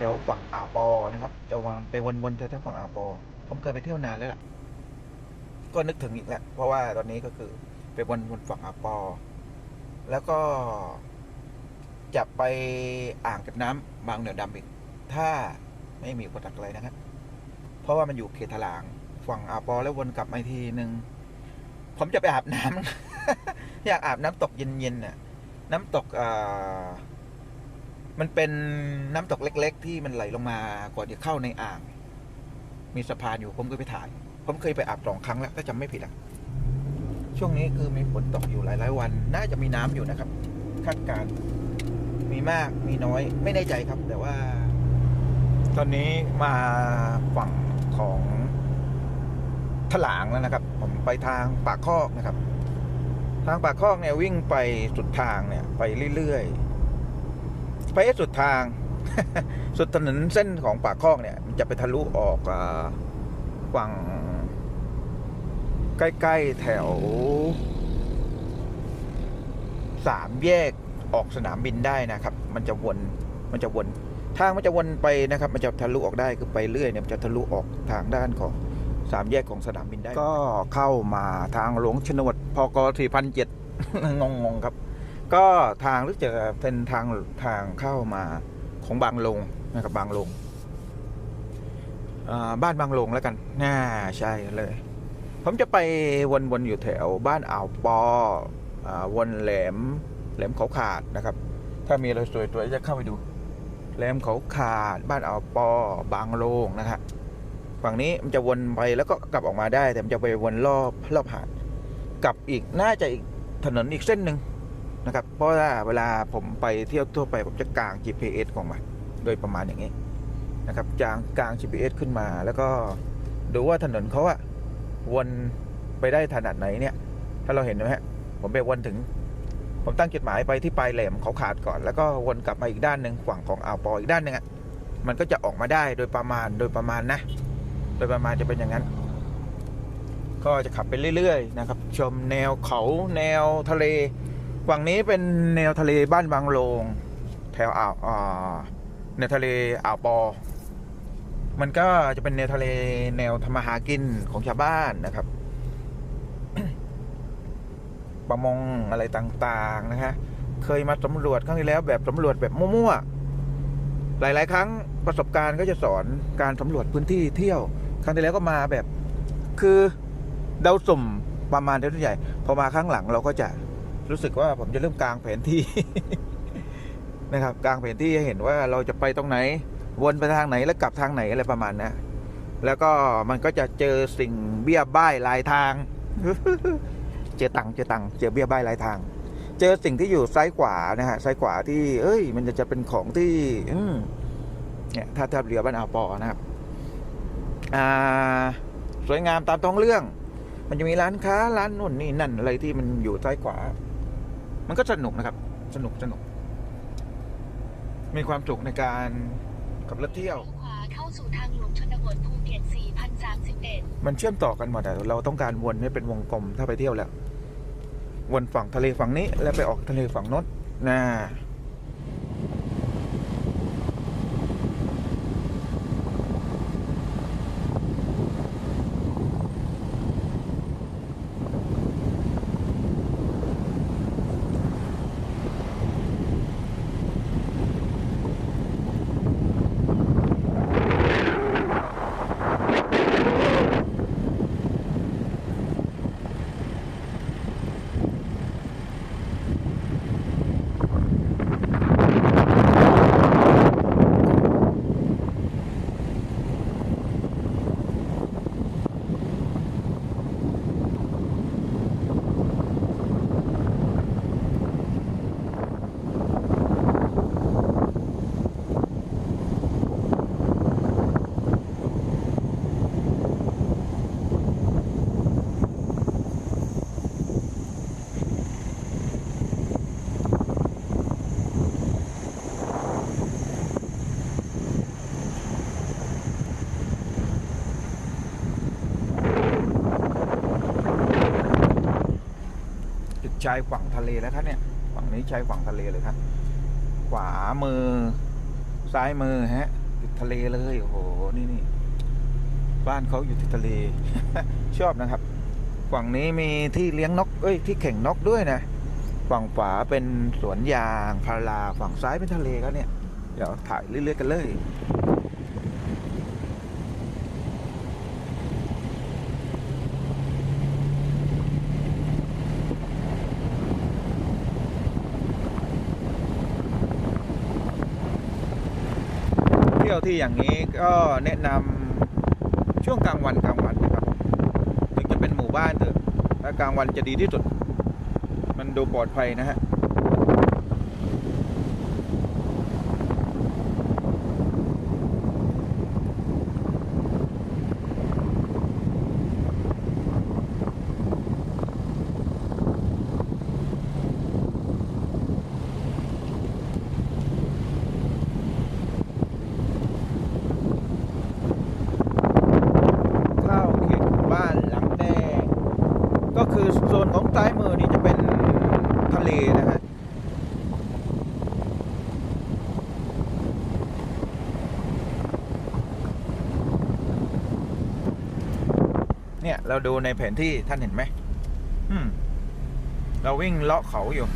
ถวฝั่งอ่าวปอนะครับ จะวางไปวนๆแถวๆฝั่งอ่าวปอ ผมเคยไปเที่ยวนานแล้วล่ะ ก็นึกถึงอีกแหล้วเพราะว่าตอนนี้ก็คือไปวนวนฝั่งอ่าวปอ แล้วก็จะไปอ่างเก็บน้ำบางเหนือดำอีก ถ้าไม่มีอุปสรรคอะไรนะครับ เพราะว่ามันอยู่เขตถลางฝั่งอ่าวปอแล้ววนกลับมาอีกทีหนึ่งผมจะไปอาบน้ำอยากอาบน้ำตกเย็นๆน่ะ น้ำตกอ่า มันเป็นน้ำตกเล็ก ๆ ที่มันไหลลงมาก่อนจะเข้าในอ่าง มีสะพานอยู่ผมเคยไปถ่าย ผมเคยไปอาบสองครั้งแล้วถ้าจำไม่ผิดอะช่วงนี้คือมีฝนตกอยู่หลายๆวัน น่าจะมีน้ำอยู่นะครับคาดการมีมากมีน้อยไม่แน่ใจครับ แต่ว่า ตอนนี้มาฝั่งของถลางแล้วนะครับ ผมไปทางปากคอกนะครับ ทางปากคอกเนี่ยวิ่งไปสุดทางเนี่ย ไปเรื่อยๆ ไปให้สุดทาง สุดถนนเส้นของปากคลอกเนี่ย มันจะไปทะลุออกฝั่งใกล้ ๆ แถวสามแยกออกสนามบินได้นะครับ มันจะวนมันจะวน ทางมันจะวนไปนะครับ มันจะทะลุออกได้คือไปเรื่อยเนี่ยมันจะทะลุออกทางด้านของสามแยกของสนามบินได้ ก็เข้ามาทางหลวงชนบทพกสี่พันเจ็ดงงๆครับ ก็ทางรู้จะเป็นทางทางเข้ามาของบางลงนะครับบางลงบ้านบางลงแล้วกันน่าใช่เลย ผมจะไปวนๆอยู่แถวบ้านอ่าวปออวนแหลมแหลมเขาขาดนะครับ ถ้ามีอะไรสวยๆจะเข้าไปดู แหลมเขาขาด บ้านอ่าวปอบางลงนะฮะฝั่งนี้มันจะวนไปแล้วก็กลับออกมาได้ แต่มันจะไปวนรอบรอบหาดกลับอีกน่าจะอีกถนนอีกเส้นหนึ่ง นะครับ เพราะว่าเวลาผมไปเที่ยวทั่วไปผมจะกาง GPS ของมันโดยประมาณอย่างนี้นะครับจางกาง GPS ขึ้นมา แล้วก็ดูว่าถนนเขาอะวนไปได้ถนัดไหนเนี่ย ถ้าเราเห็นไหมฮะผมไปวนถึง ผมตั้งจุดหมายไปที่ปลายแหลมเขาขาดก่อน แล้วก็วนกลับมาอีกด้านหนึ่งฝั่งของอ่าวปออีกด้านหนึ่งอะมันก็จะออกมาได้โดยประมาณโดยประมาณนะ โดยประมาณจะเป็นอย่างนั้น ก็จะขับไปเรื่อย ๆ นะครับ ชมแนวเขาแนวทะเล ฝั่งนี้เป็นแนวทะเลบ้านบางโลง แถวอ่าวแนวทะเลอ่าวปอ มันก็จะเป็นแนวทะเลแนวทำมหากินของชาวบ้านนะครับ ประมงอะไรต่างๆนะฮะ เคยมาสำรวจครั้งที่แล้วแบบสำรวจแบบมั่วๆ หลาย ๆ ครั้งประสบการณ์ก็จะสอนการสำรวจพื้นที่เที่ยว ครั้งที่แล้วก็มาแบบ คือเดาสุ่มประมาณเท่าใหญ่ พอมาครั้งหลังเราก็จะ รู้สึกว่าผมจะเริ่มกลางแผนที่ นะครับกลางแผนที่ให้เห็นว่าเราจะไปตรงไหน วนไปทางไหนแล้วกลับทางไหนอะไรประมาณนะแล้วก็มันก็จะเจอสิ่งเบี้ยบ้ายลายทาง เจอตังเจอตังเจอเบี้ยบ้ายลายทาง เจอสิ่งที่อยู่ซ้ายขวานะฮะซ้ายขวาที่ เอ้ย มันจะจะเป็นของที่ อืเนี่ยถ้าทับเรือบ้านอ่าวปอนะครับ อ่า สวยงามตามท้องเรื่อง มันจะมีร้านค้าร้านนู่นนี่นั่นอะไรที่มันอยู่ซ้ายขวา มันก็สนุกนะครับ สนุกสนุก มีความสุขในการขับรถเที่ยวขวาเข้าสู่ทางหลวงชนบทภูเก็ต4031มันเชื่อมต่อกันหมดแต่เราต้องการวนให้เป็นวงกลมถ้าไปเที่ยวแล้ว วนฝั่งทะเลฝั่งนี้แล้วไปออกทะเลฝั่งโน้นนะ ชายฝั่งทะเลแล้วครับเนี่ย ฝั่งนี้ชายฝั่งทะเลเลยครับ ขวามือ ซ้ายมือฮะติดทะเลเลยโอ้โหนี่นี่บ้านเขาอยู่ติดทะเล ชอบนะครับ ฝั่งนี้มีที่เลี้ยงนก เอ้ย ที่แข่งนกด้วยนะ ฝั่งขวาเป็นสวนยางพาราฝั่งซ้ายเป็นทะเลครับเนี่ย เดี๋ยวถ่ายเรื่อยๆกันเลย ที่ยวที่อย่างนี้ก็แนะนำช่วงกลางวันกลางวันนะครับถึงจะเป็นหมู่บ้านเถอะถ้ากลางวันจะดีที่สุด มันดูปลอดภัยนะฮะ เข้าเขตหมู่บ้านหลังแดง ก็คือโซนของซ้ายมือนี่จะเป็นทะเลนะฮะ เราดูในแผนที่ท่านเห็นไหมอืม เราวิ่งเลาะเขาอยู่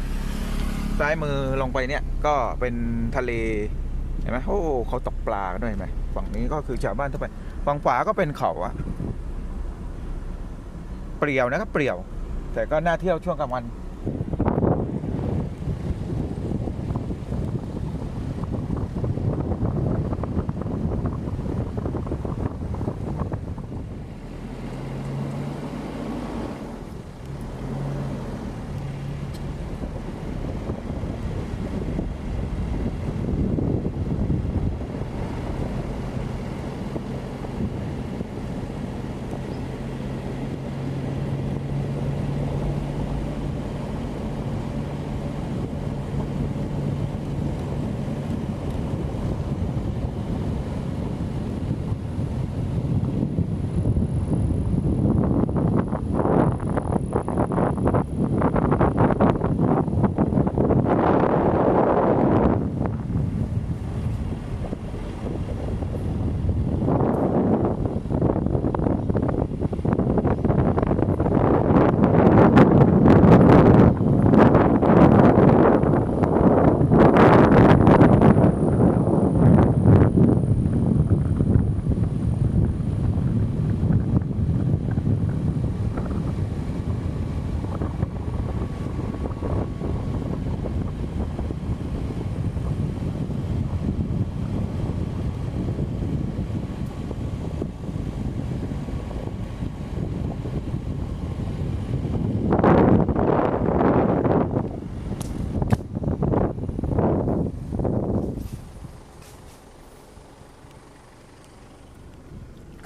ซ้ายมือลงไปเนี่ย ก็เป็นทะเลเห็นไหมโอ้เขาตกปลาด้วยไหมฝั่งนี้ก็คือชาวบ้านทั่วไปฝั่งขวาก็เป็นเขาอะเปรี่ยวนะครับเปรี่ยว แต่ก็น่าเที่ยวช่วงกลางวัน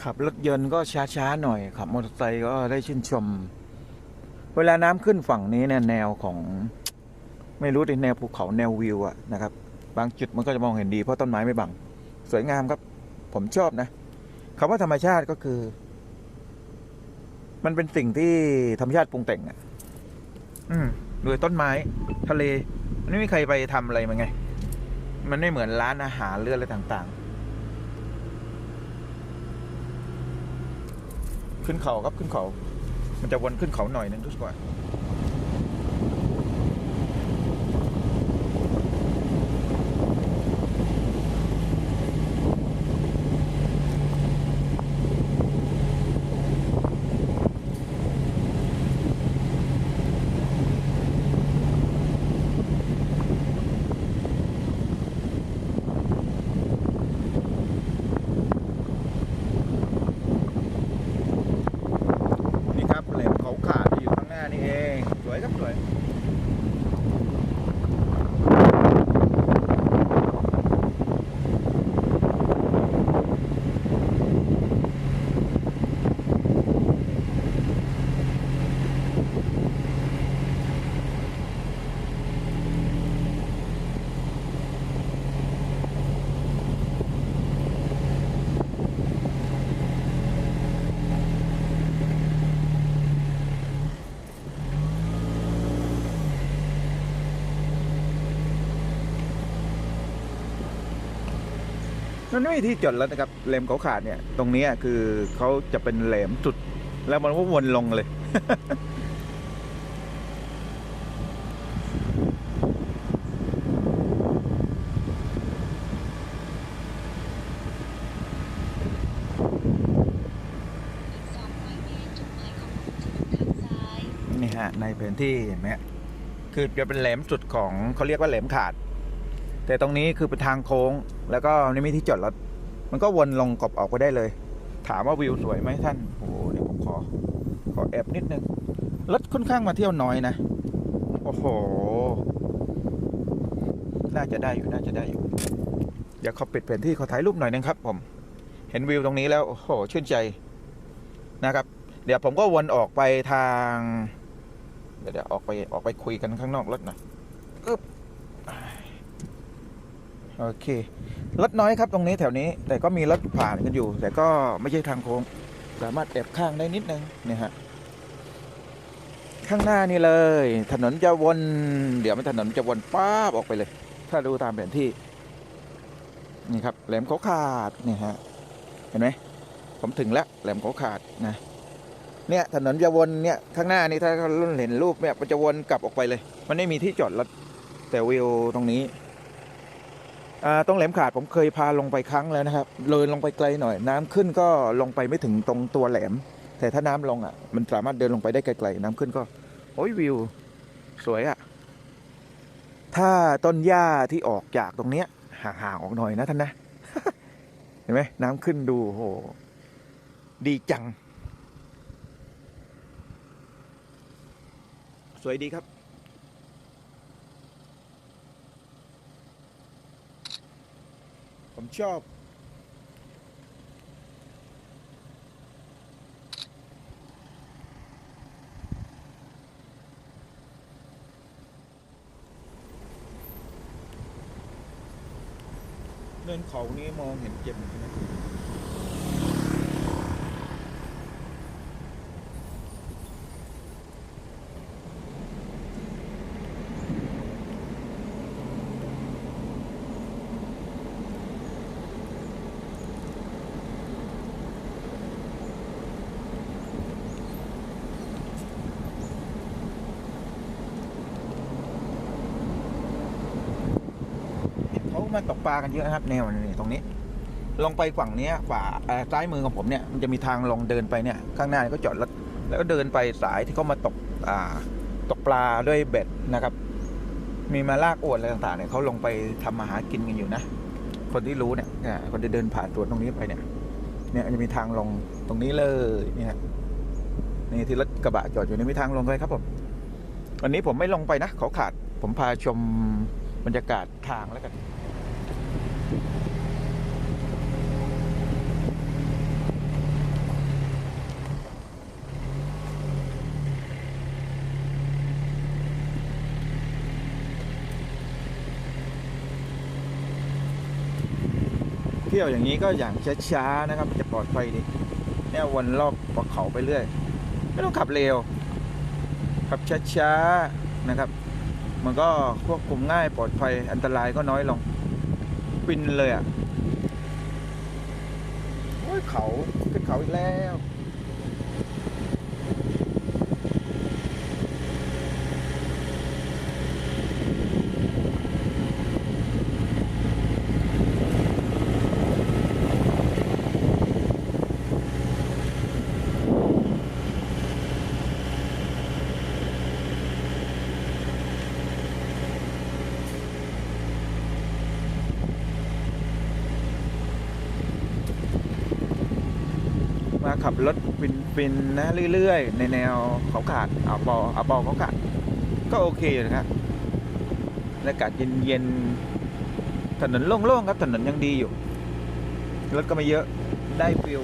ขับรถยนต์ก็ช้าๆหน่อยขับมอเตอร์ไซค์ก็ได้ชื่นชม เวลาน้ำขึ้นฝั่งนี้เนี่ยแนวของไม่รู้ดิแนวภูเขาแนววิวอะนะครับ บางจุดมันก็จะมองเห็นดีเพราะต้นไม้ไม่บัง สวยงามครับ ผมชอบนะคำว่าธรรมชาติก็คือ มันเป็นสิ่งที่ธรรมชาติปรุงแต่งอะอืมโดยต้นไม้ทะเล มันไม่มีใครไปทำอะไรมันไง มันไม่เหมือนร้านอาหารเรืออะไรต่าง ๆ ขึ้นเขาครับขึ้นเขา มันจะวนขึ้นเขาหน่อยนึงทุกว่านี่คนานี่เอง มันไม่มีที่จอดรถนะครับเลมเขาขาดเนี่ย ตรงนี้คือเขาจะเป็นแหลมจุด แล้วมันก็วนลงเลย นี่ฮะ ในแผนที่เห็นไหมคือจะเป็นแหลมจุดของเขาเรียกว่าแหลมขาด แต่ตรงนี้คือเป็นทางโค้ง แล้วก็ไม่มีที่จอดรถมันก็วนลงกบออกไปได้เลย ถามว่าวิวสวยไหมท่านโอ้โหเดี๋ยวผมขอ ขอแอบนิดนึงรถค่อนข้างมาเที่ยวน้อยนะ โอ้โห น่าจะได้อยู่น่าจะได้อยู่ เดี๋ยวขอปิดแผนที่ขอถ่ายรูปหน่อยนึงครับ ผม เห็นวิวตรงนี้แล้ว โอ้โห ชื่นใจนะครับ เดี๋ยวผมก็วนออกไปทาง เดี๋ยวเดี๋ยวออกไปออกไปคุยกันข้างนอกรถหน่อยอึ๊บ โอเครถน้อยครับตรงนี้แถวนี้ แต่ก็มีรถผ่านกันอยู่ แต่ก็ไม่ใช่ทางโค้ง สามารถแอบข้างได้นิดนึงเนี่ยฮะข้างหน้านี่เลย ถนนจะวน เดี๋ยวมันถนนจะวนป้าบออกไปเลย ถ้าดูตามแผนที่ นี่ครับ แหลมเขาขาดนี่ฮะเห็นไหมผมถึงแล้วแหลมเขาขาดนะเนี่ยถนนจะวนเนี่ยข้างหน้านี่ถ้ารุ่นเห็นรูปเนี่ยมันจะวนกลับออกไปเลย มันไม่มีที่จอดรถแต่วิวตรงนี้ ตรงแหลมขาดผมเคยพาลงไปครั้งแล้วนะครับเลยลงไปไกลหน่อย น้ำขึ้นก็ลงไปไม่ถึงตรงตัวแหลม แต่ถ้าน้ำลงอะ มันสามารถเดินลงไปได้ไกลๆน้ำขึ้นก็ โอ้ยวิว สวยอะ ถ้าต้นหญ้าที่ออกจากตรงเนี้ยห่างๆออกหน่อยนะท่านนะ เห็นไหมน้ำขึ้นดูโหดีจัง สวยดีครับ ผมชอบ เนินเขานี้มองเห็นเจ็บใช่ไหมเขา มาตกปลากันเยอะนะครับแนวนี้ตรงนี้ ลงไปฝั่งนี้ยขวาเอ่อซ้ายมือของผมเนี่ยมันจะมีทางลงเดินไปเนี่ยข้างหน้าก็จอดรถแล้วก็เดินไปสายที่เขามาตกาตกปลาด้วยเบ็ดนะครับ มีมาลากอวนอะไรต่างๆเนี่ยเขาลงไปทำมาหากินกันอยู่นะ คนที่รู้เนี่ยคนที่เดินผ่านสวนตรงนี้ไปเนี่ย เนี่ยจะมีทางลงตรงนี้เลยเนี่ยนี่ที่รถกระบะจอดอยู่นี่มีทางลงเลยครับผมวันนี้ผมไม่ลงไปนะเขาขาดผมพาชมบรรยากาศทางแล้วกัน ที่ยวอย่างนี้ก็อย่างช้าๆนะครับ จะปลอดภัยดีเนี่ยวนรอบปะเขาไปเรื่อย ไม่ต้องขับเร็ว ขับช้าๆนะครับ มันก็ควบคุมง่ายปลอดภัยอันตรายก็น้อยลงฟินเลยอะโอ้ยเขาขึ้นเขาอีกแล้ว ขับรถฟินๆนะเรื่อยๆ ในแนวเขาขาดอาบออาบอเขาขาดก็โอเคอยู่นะครับอากาศเย็นๆถนนโล่งๆครับถนนยังดีอยู่รถก็ไม่เยอะได้ฟิล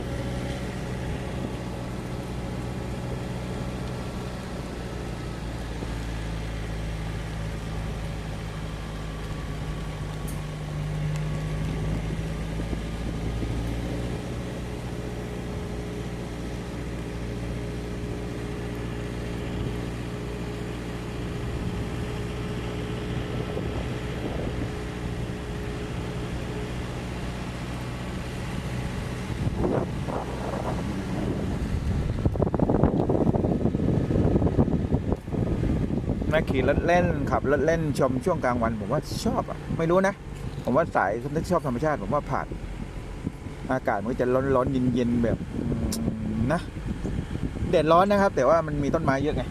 มาขี่รถเล่นขับรถเล่นชมช่วงกลางวัน ผมว่าชอบอะไม่รู้นะ ผมว่าสายคนที่ชอบธรรมชาติ ผมว่าผ่านอากาศมันก็จะร้อนร้อนๆเย็นๆแบบนะแดดร้อนนะครับ แต่ว่ามันมีต้นไม้เยอะไง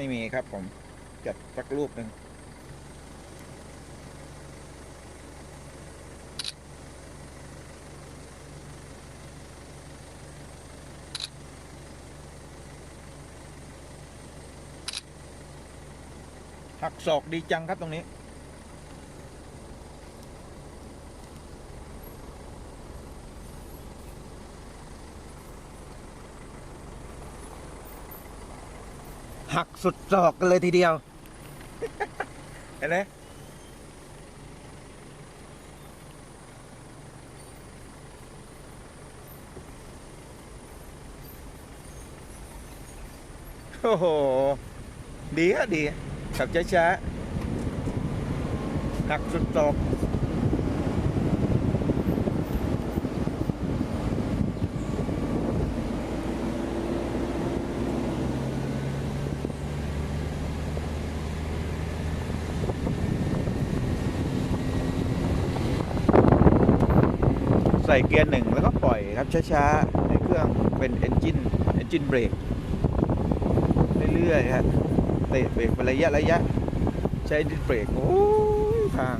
ไม่มีครับผมจัดสักรูปหนึ่งหักศอกดีจังครับตรงนี้ หักสุดศอกกันเลยทีเดียว เห็นไหมโอ้โห ดีอะดีขับช้าๆหักสุดศอก ส่เกียร์หนึ่งแล้วก็ปล่อยครับช้าๆในเครื่องเป็นเอนจินเอนจินเบรกเรื่อยๆครับเตะเบรกเป็นระยะระยะ ใช้เอนจินเบรกโอ้ยทาง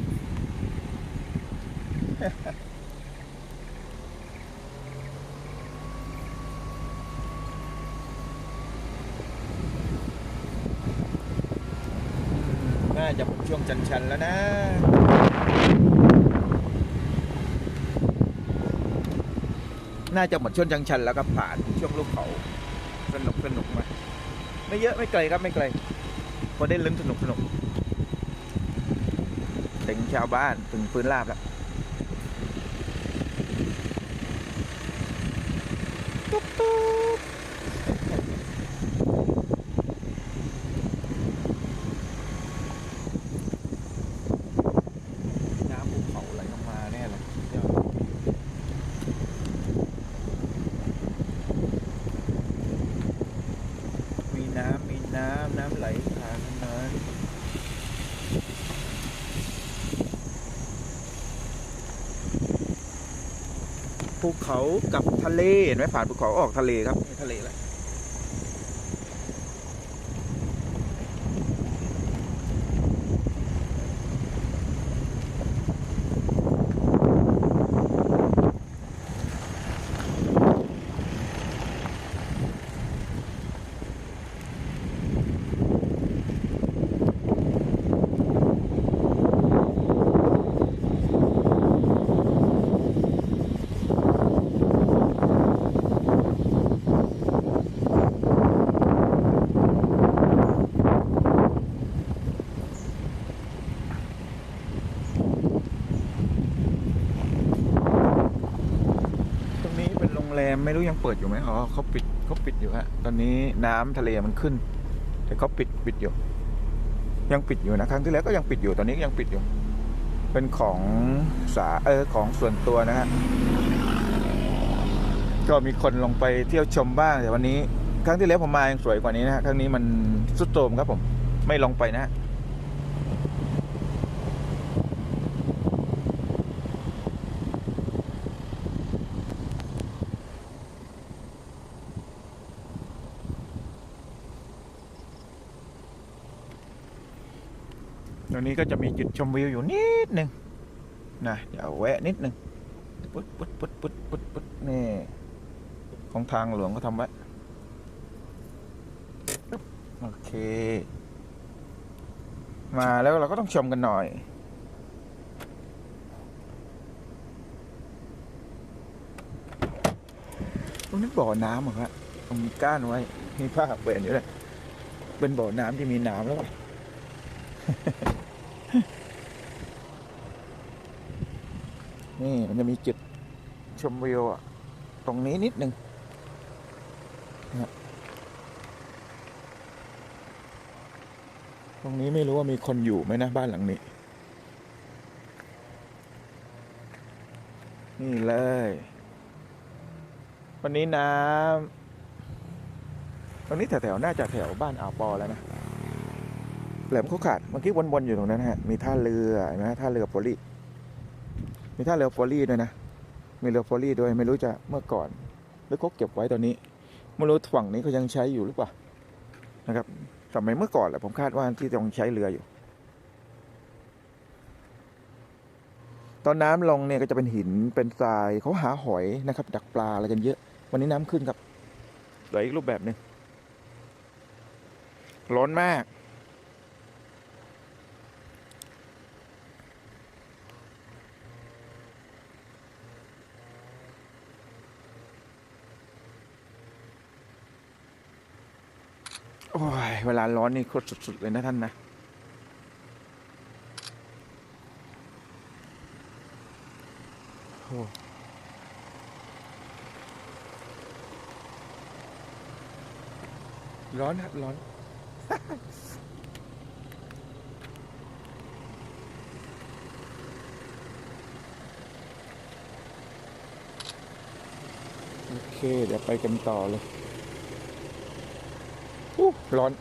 น่าจะหมดช่วงชันๆแล้วนะ น่าจะหมดช่วงจังชันแล้วก็ผ่านช่วงลูกเขาสนุกสนุกมาไม่เยอะไม่ไกลครับไม่ไกลพอได้ลุ้นสนุกสนุกถึงชาวบ้านถึงพื้นราบแล้วตุ๊บตุ๊บน้ำภูเขาไหลลงมาแน่เลยสุดยอด มีน้ำ มีน้ำ น้ำ ไหลผ่านเนินภูเขากับทะเลเห็นไหมผ่านภูเขาออกทะเลครับนี่ทะเลแล้ว แรมไม่รู้ยังเปิดอยู่ไหมอ๋อเขาปิดเขาปิดอยู่ฮะ ตอนนี้น้ำทะเลมันขึ้น แต่เขาปิดปิดอยู่ ยังปิดอยู่นะ ครั้งที่แล้วก็ยังปิดอยู่ ตอนนี้ยังปิดอยู่ เป็นของสาเออของส่วนตัวนะฮะ ก็มีคนลงไปเที่ยวชมบ้าง แต่วันนี้ ครั้งที่แล้วผมมายังสวยกว่านี้นะฮะ ครั้งนี้มันสุดโทรมครับผม ไม่ลงไปนะฮะ นี้ก็จะมีจุดชมวิวอยู่นิดหนึ่งนะเดี๋ยวแวะนิดหนึ่งปึ๊ดปึ๊ดปึ๊ดปึ๊ดปึ๊ดปึ๊ดนี่ ของทางหลวงก็ทำไว้โอเค มาแล้วเราก็ต้องชมกันหน่อย ตรงนี้บ่อน้ำเหรอครับตรงมีก้านไว้ มีผ้าเปลี่ยนอยู่เลยเป็นบ่อน้ำที่มีน้ำแล้วป่ะ นี่มันจะมีจุดชมวิวอะ ตรงนี้นิดหนึ่งตรงนี้ไม่รู้ว่ามีคนอยู่ไหมนะบ้านหลังนี้ นี่เลย วันนี้น้ำตรงนี้แถวๆน่าจะแถวบ้านอ่าวปอแล้วนะแหลมเขาขาดเมื่อกี้วนๆอยู่ตรงนั้นฮะ มีท่าเรือเห็นไหมท่าเรือโฟลี่ มีท่าเรือโฟลี่ด้วยนะ มีเรือโฟลี่ด้วยไม่รู้จะเมื่อก่อน หรือเขาเก็บไว้ตอนนี้ไม่รู้ฝั่งนี้เขายังใช้อยู่หรือเปล่านะครับสมัยเมื่อก่อนแหละผมคาดว่าที่ต้องใช้เรืออยู่ ตอนน้ำลงเนี่ยก็จะเป็นหินเป็นทรายเขาหาหอยนะครับ ดักปลาอะไรกันเยอะ วันนี้น้ำขึ้นครับเหลืออีกรูปแบบหนึ่งร้อนมาก อ้ยเวลาร้อนนี่โคตรสุดๆเลยนะท่านนะ โอ้ร้อนครับร้อน โอเค เดี๋ยวไปกันต่อเลย ร้อน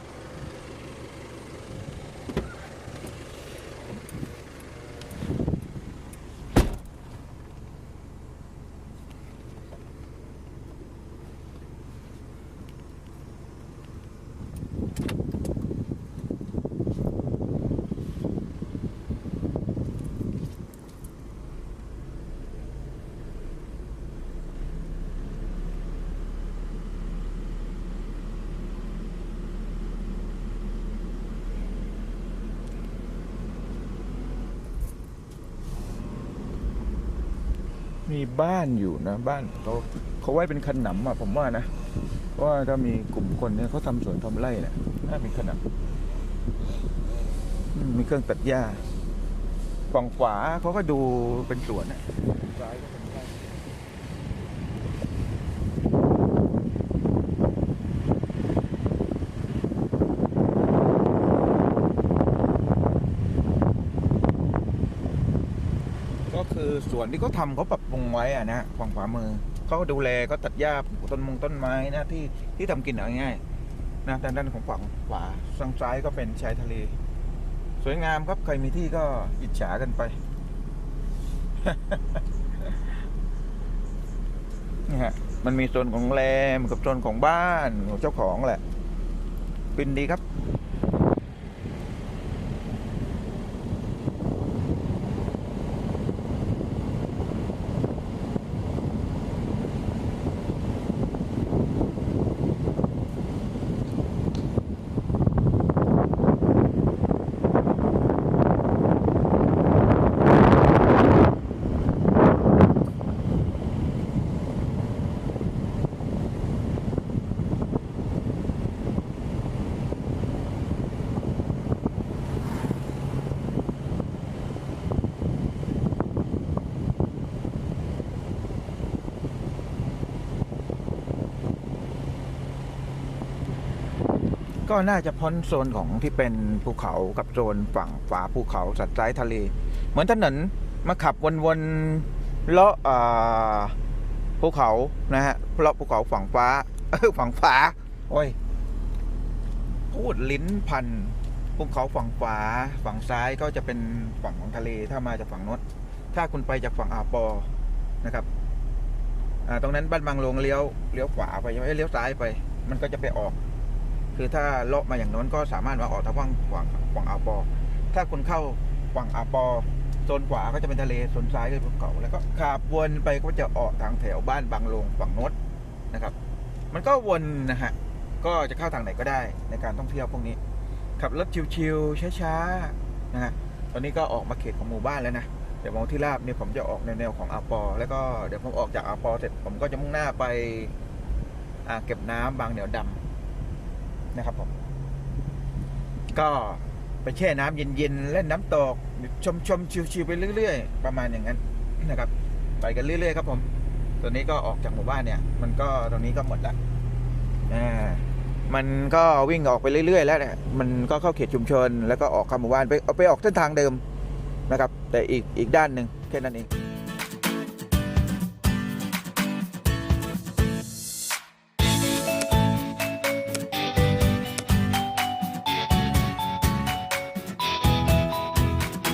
มีบ้านอยู่นะบ้านเขาเขาไว้เป็นขนำอะผมว่านะว่าถ้ามีกลุ่มคนเนี่ยเขาทำสวนทำไร่เนี่ยน่ามีขนำมมีเครื่องตัดหญ้าฝั่งขวาเขาก็ดูเป็นสวนอะซ้ายก็เป็นไร่ก็คือสวนที่เขาทำเขาปรับ ไว้อะนะฝั่งขวามือเขาก็ดูแลก็ตัดหญ้าปลูกต้นมงต้นไม้นะที่ที่ทำกินเอาง่ายๆนะทางด้านของฝั่งขวาทางซ้ายก็เป็นชายทะเล สวยงามครับใครมีที่ก็อิจฉากันไป นี่ฮะมันมีโซนของแรมกับโซนของบ้านของเจ้าของแหละฟินดีครับ ก็น่าจะพ้นโซนของที่เป็นภูเขากับโซนฝั่งฝาภูเขาสัดซ้ายทะเล เหมือนถนนมาขับวนๆเลาะอ่าภูเขานะฮะเลาะภูเขาฝั่งฟ้าฝั่งฟ้าโอ้ยพูดลิ้นพันภูเขาฝั่งขวาฝั่งซ้ายก็จะเป็นฝั่งของทะเลถ้ามาจากฝั่งน้นถ้าคุณไปจากฝั่งอาปอนะครับตรงนั้นบ้านบางโลงเลี้ยวเลี้ยวขวาไปใช่ไหมเลี้ยวซ้ายไป มันก็จะไปออก คือถ้าเลาะมาอย่างน้นก็สามารถมาออกทางฝั่งฝั่งฝั่งอาปอ ถ้าคุณเข้าฝั่งอาปอโซนขวาก็จะเป็นทะเลโซนซ้ายก็เป็นภูเขาแล้วก็ขับวนไปก็จะออกทางแถวบ้านบางลงฝั่งโน้นนะครับ มันก็วนนะฮะก็จะเข้าทางไหนก็ได้ในการท่องเที่ยวพวกนี้ ขับรถชิวๆช้าๆนะฮะตอนนี้ก็ออกมาเขตของหมู่บ้านแล้วนะเดี๋ยวมองที่ราบเนี่ยผมจะออกในแนวของอาปอ แล้วก็เดี๋ยวผมออกจากอาปอเสร็จผมก็จะมุ่งหน้าไปอ่าเก็บน้ำบางเหนียวดำ นะครับผม ก็ไปแช่น้ำเย็นๆเล่นน้ำตก ชมชมชิวๆไปเรื่อย ๆ ประมาณอย่างนั้นนะครับ ไปกันเรื่อย ๆ ครับผมตอนนี้ก็ออกจากหมู่บ้านเนี่ย มันก็ตรงนี้ก็หมดละอ่ามันก็วิ่งออกไปเรื่อย ๆ แล้วเนี่ยมันก็เข้าเขตชุมชน แล้วก็ออกเข้าหมู่บ้านไปเอาไปออกเส้นทางเดิมนะครับ แต่อีกอีกด้านหนึ่งแค่นั้นเอง